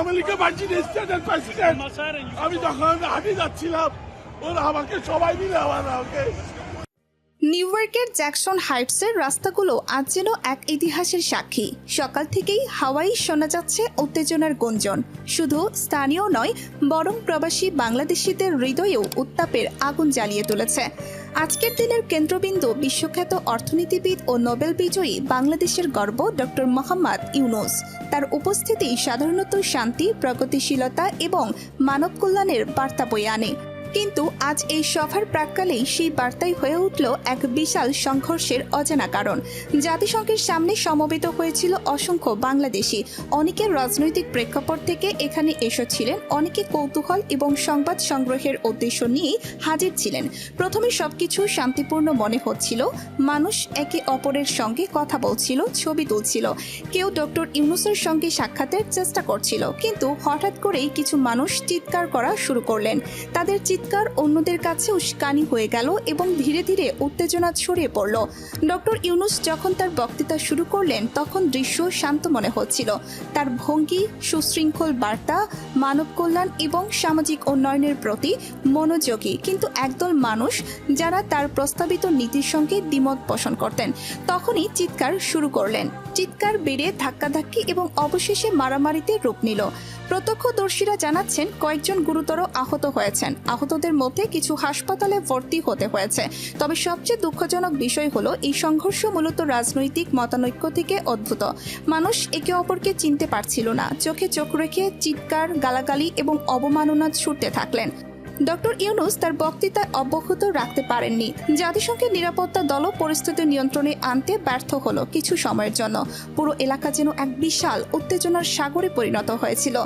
আওয়ামী লীগের মার্জিন স্টেটের প্রেসিডেন্ট আমি তখন হাঁটি যাচ্ছিলাম ওরা আমাকে সবাই মিলে আমার আমাকে নিউ ইয়র্কের জ্যাকসন হাইটসের রাস্তাগুলো আজ যেন এক ইতিহাসের সাক্ষী। সকাল থেকেই হাওয়াই শোনা যাচ্ছে উত্তেজনার গুঞ্জন। শুধু স্থানীয় নয় বরং প্রবাসী বাংলাদেশিদের হৃদয়েও উত্তাপের আগুন জ্বালিয়ে তুলেছে। আজকের দিনের কেন্দ্রবিন্দু বিশ্বখ্যাত অর্থনীতিবিদ ও নোবেল বিজয়ী বাংলাদেশের গর্ব ডক্টর মোহাম্মদ ইউনুস। তার উপস্থিতি সাধারণত শান্তি, প্রগতিশীলতা এবং মানব কল্যাণের বার্তা বয়ে আনে। কিন্তু আজ এই সভার প্রাককালেই সেই বার্তাই হয়ে উঠল এক বিশাল সংঘর্ষের অজানা কারণ। জাতিসংঘের সামনে সমবেত হয়েছিল অসংখ্য বাংলাদেশি। অনেকে রাজনৈতিক প্রেক্ষাপট থেকে এখানে এসেছিলেন, অনেকে কৌতূহল এবং সংবাদ সংগ্রহের উদ্দেশ্য নিয়েই হাজির ছিলেন। প্রথমে সবকিছু শান্তিপূর্ণ মনে হচ্ছিল, মানুষ একে অপরের সঙ্গে কথা বলছিল, ছবি তুলছিল। কেউ ডক্টর ইউনুসের সঙ্গে সাক্ষাতের চেষ্টা করছিল, কিন্তু হঠাৎ করেই কিছু মানুষ চিৎকার করা শুরু করলেন। তাদের চিৎকার অন্যদের কাছে উস্কানি হয়ে গেল এবং ধীরে ধীরে উত্তেজনা ছড়িয়ে পড়ল। ডক্টর ইউনুস যখন তার বক্তৃতা শুরু করলেন, তখন দৃশ্য শান্ত মনে হচ্ছিল। তার ভঙ্গি, সুশৃঙ্খল বার্তা, মানব কল্যাণ এবং সামাজিক উন্নয়নের প্রতি মনোযোগী কিন্তু একদল মানুষ যারা তার প্রস্তাবিত নীতির সঙ্গে দ্বিমত পোষণ করতেন। তখনই চিৎকার শুরু করলেন। চিৎকার বেড়ে ধাক্কাধাক্কি এবং অবশেষে মারামারিতে রূপ নিল। প্রত্যক্ষদর্শীরা জানাচ্ছেন, কয়েকজন গুরুতর আহত হয়েছেন। আহতদের মধ্যে কিছু হাসপাতালে ভর্তি হতে হয়েছে। তবে সবচেয়ে দুঃখজনক বিষয় হলো, এই সংঘর্ষ মূলত রাজনৈতিক মতানৈক্য থেকে অদ্ভুত মানুষ একে অপরকে চিনতে পারছিল না। চোখে চোখ রেখে চিৎকার, গালাগালি এবং অবমাননা ছুটতে থাকলেন। ডক্টর ইউনুস তার বক্তৃতা অব্যাহত রাখতে পারেননি। জাতিসংঘের নিরাপত্তা দলও পরিস্থিতি নিয়ন্ত্রণে আনতে ব্যর্থ হলো কিছু সময়ের জন্য। পুরো এলাকা যেন এক বিশাল উত্তেজনার সাগরে পরিণত হয়েছিল।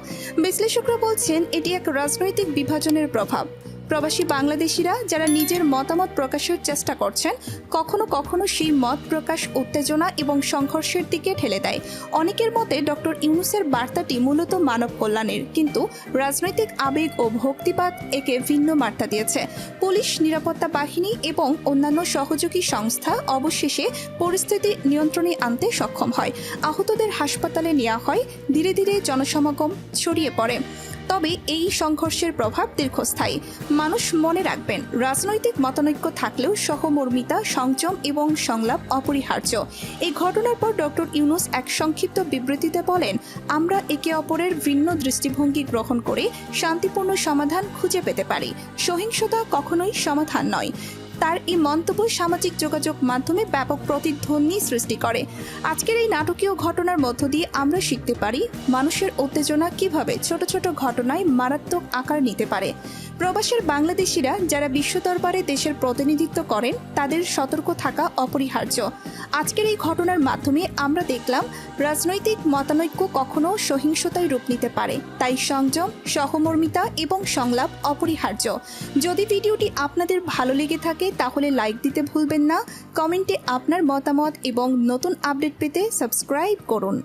বিশ্লেষকরা বলছেন, এটি এক রাজনৈতিক বিভাজনের প্রভাব। প্রবাসী বাংলাদেশিরা যারা নিজের মতামত প্রকাশের চেষ্টা করছেন, কখনো কখনো সেই মত প্রকাশ উত্তেজনা এবং সংঘর্ষের দিকে ঠেলে দেয়। অনেকের মতে ডক্টর ইউনুসের বার্তাটি মূলত মানব কল্যাণের, কিন্তু রাজনৈতিক আবেগ ও ভক্তিপাত একে ভিন্ন বার্তা দিয়েছে। পুলিশ, নিরাপত্তা বাহিনী এবং অন্যান্য সহযোগী সংস্থা অবশেষে পরিস্থিতি নিয়ন্ত্রণে আনতে সক্ষম হয়। আহতদের হাসপাতালে নেওয়া হয়, ধীরে ধীরে জনসমাগম ছড়িয়ে পড়ে। তবে এই সংঘর্ষের প্রভাব দীর্ঘস্থায়ী। মানুষ মনে রাখবেন, রাজনৈতিক মতানৈক্য থাকলেও সহমর্মিতা, সংযম এবং সংলাপ অপরিহার্য। এই ঘটনার পর ডক্টর ইউনুস এক সংক্ষিপ্ত বিবৃতিতে বলেন, আমরা একে অপরের ভিন্ন দৃষ্টিভঙ্গি গ্রহণ করে শান্তিপূর্ণ সমাধান খুঁজে পেতে পারি। সহিংসতা কখনোই সমাধান নয়। তার এই মন্তব্য সামাজিক যোগাযোগ মাধ্যমে ব্যাপক প্রতিধ্বনি সৃষ্টি করে। আজকের এই নাটকীয় ঘটনার মধ্য দিয়ে আমরা শিখতে পারি মানুষের উত্তেজনা কীভাবে ছোট ছোট ঘটনায় মারাত্মক আকার নিতে পারে। প্রবাসের বাংলাদেশিরা যারা বিশ্ব দরবারে দেশের প্রতিনিধিত্ব করেন, তাদের সতর্ক থাকা অপরিহার্য। আজকের এই ঘটনার মাধ্যমে আমরা দেখলাম, রাজনৈতিক মতানৈক্য কখনো সহিংসতায় রূপ নিতে পারে, তাই সংযম, সহমর্মিতা এবং সংলাপ অপরিহার্য। যদি ভিডিওটি আপনাদের ভালো লেগে থাকে, তাহলে লাইক দিতে ভুলবেন না। কমেন্টে আপনার মতামত এবং নতুন আপডেট পেতে সাবস্ক্রাইব করুন।